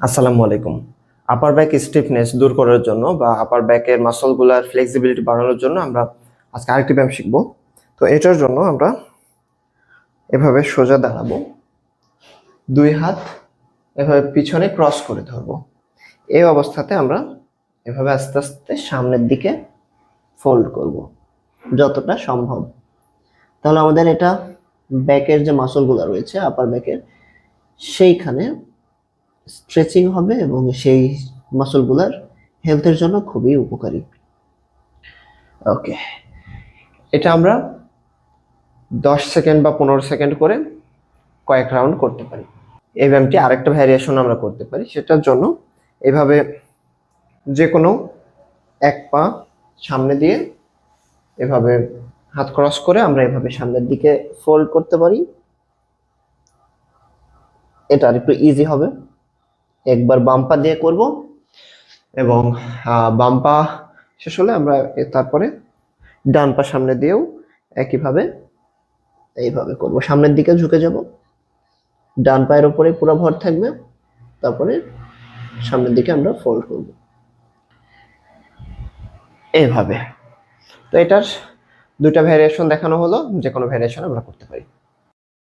আসসালামু আলাইকুম। আপার back stiffness দূর করার জন্য বা আপার ব্যাকের মাসলগুলার ফ্লেক্সিবিলিটি বাড়ানোর জন্য আমরা আজকে আরেকটি ব্যায়াম শিখব। তো এটার জন্য আমরা এভাবে সোজা দাঁড়াবো। দুই হাত এভাবে পিছনে ক্রস করে ধরবো। এই অবস্থাতে আমরা এভাবে আস্তে আস্তে সামনের দিকে ফোল্ড করব, যতটা সম্ভব। তাহলে আমাদের এটা ব্যাকের যে মাসলগুলো রয়েছে আপার ব্যাকের সেইখানে স্ট্রেচিং হবে এবং সেই মাসলগুলার হেলথের জন্য খুবই উপকারী। ওকে এটা আমরা দশ সেকেন্ড বা পনেরো সেকেন্ড করে কয়েক রাউন্ড করতে পারি। এই ব্যায়ামটি আরেকটা ভ্যারিয়েশন আমরা করতে পারি, সেটার জন্য এভাবে যে কোনো এক পা সামনে দিয়ে এভাবে হাত ক্রস করে আমরা এভাবে সামনের দিকে ফোল্ড করতে পারি। এটা আর একটু ইজি হবে। একবার বাম পা দিয়ে করব এবং আহ, বাম পা শেষ হলে আমরা তারপরে ডান পা সামনে দিয়েও একইভাবে এইভাবে করব। সামনের দিকে ঝুঁকে যাব। ডান পায়ের উপরে পুরো ভর থাকবে। তারপরে সামনের দিকে আমরা ফোল্ড করব। এইভাবে। তো এটার দুটা ভ্যারিয়েশন দেখানো হলো। যে কোনো ভ্যারিয়েশন আমরা করতে পারি।